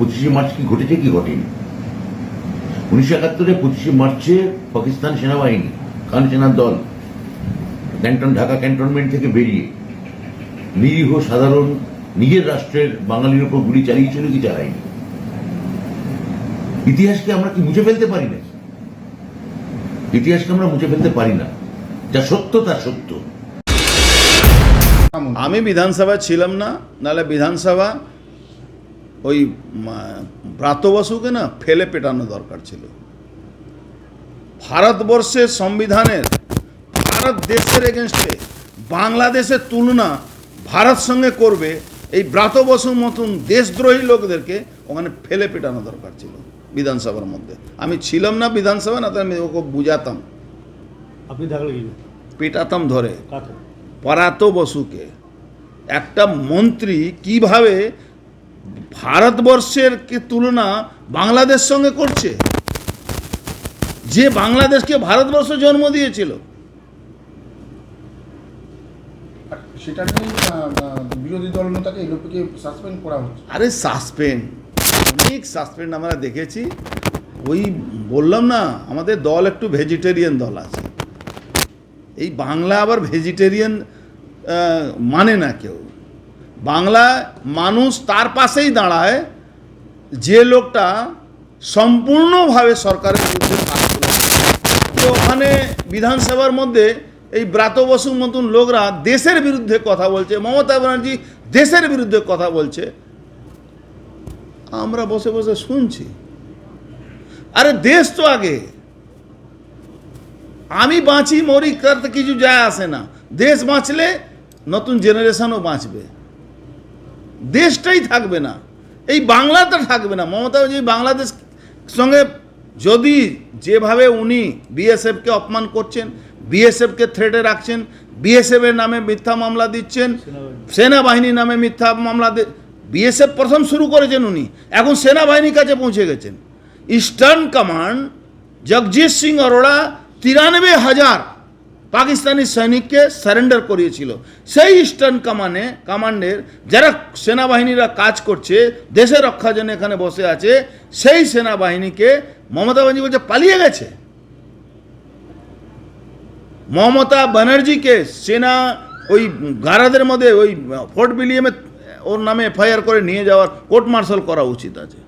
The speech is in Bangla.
পঁচিশে মার্চ কি ঘটেছে কি ঘটেনি? উনিশশো একাত্তরে পঁচিশে মার্চে পাকিস্তান সেনাবাহিনী খান সেনার দল, ক্যান্টন, ঢাকা ক্যান্টনমেন্ট থেকে বেরিয়ে নিরীহ সাধারণ নিজের রাষ্ট্রের বাঙালির উপর গুলি চালিয়েছিল কি চালায়নি? ইতিহাসকে আমরা কি মুছে ফেলতে পারি না ইতিহাসকে আমরা মুছে ফেলতে পারি না। যা সত্য, তা সত্য। আমি বিধানসভা ছিলাম না, নাহলে বিধানসভা ওই মা- ব্রাত বসুকে না ফেলে পেটানো দরকার ছিল। ভারতবর্ষের সংবিধানের ভারত দেশের এগেনস্টে বাংলাদেশের তুলনা ভারত সঙ্গে করবে এই ব্রাত বসুর মতন দেশদ্রোহী লোকদেরকে ওখানে ফেলে পেটানো দরকার ছিল বিধানসভার মধ্যে। আমি ছিলাম না বিধানসভা না তো আমি ওকে বুঝাতাম। আপনি থাকলে পেটাতাম ধরে। পরাত বসুকে একটা মন্ত্রী কীভাবে ভারতবর্ষের কে তুলনা বাংলাদেশ সঙ্গে করছে? যে বাংলাদেশকে ভারতবর্ষ জন্ম দিয়েছিল। সেটা বিরোধী সাসপেন্ড করা হচ্ছে। আরে সাসপেন্ড অনেক সাসপেন্ড আমরা দেখেছি। ওই বললাম না আমাদের দল একটু ভেজিটেরিয়ান দল আছে। এই বাংলা আবার ভেজিটেরিয়ান মানে না কেউ। বাংলা মানুষ তার পাশেই দাঁড়ায়, যে লোকটা সম্পূর্ণভাবে সরকারের বিরুদ্ধে কাজ তো ওখানে বিধানসভার মধ্যে এই ব্রাত বসুর মতন লোকরা দেশের বিরুদ্ধে কথা বলছে, মমতা ব্যানার্জি দেশের বিরুদ্ধে কথা বলছে। আমরা বসে বসে শুনছি, আরে দেশ তো আগে। আমি বাঁচি, মরি, তাতে কিছু যায় আসে না। দেশ বাঁচলে নতুন জেনারেশনও বাঁচবে। দেশটাই থাকবে না এই বাংলাটা থাকবে না। মমতা ব্যানার্জি বাংলাদেশ সঙ্গে যদি যেভাবে উনি বিএসএফকে অপমান করছেন বিএসএফকে থ্রেটে রাখছেন বিএসএফ এর নামে মিথ্যা মামলা দিচ্ছেন সেনাবাহিনীর নামে মিথ্যা মামলা বিএসএফ প্রথম শুরু করেছেন উনি এখন সেনাবাহিনীর কাছে পৌঁছে গেছেন। ইস্টার্ন কমান্ড জগজিৎ সিং অরোড়া তিরানব্বই হাজার পাকিস্তানি সৈনিককে সারেন্ডার করিয়েছিল। সেই ইস্টার্ন কামানে কমান্ডের যারা সেনাবাহিনীরা কাজ করছে, দেশের রক্ষার জন্য এখানে বসে আছে, সেই সেনাবাহিনীকে মমতা ব্যানার্জি বলছে, পালিয়ে গেছে। মমতা ব্যানার্জিকে সেনা ওই গারাদের মধ্যে ওই ফোর্ট বিলিয়ামে ওর নামে এফআইআর করে নিয়ে যাওয়ার কোর্ট মার্শাল করা উচিত আছে।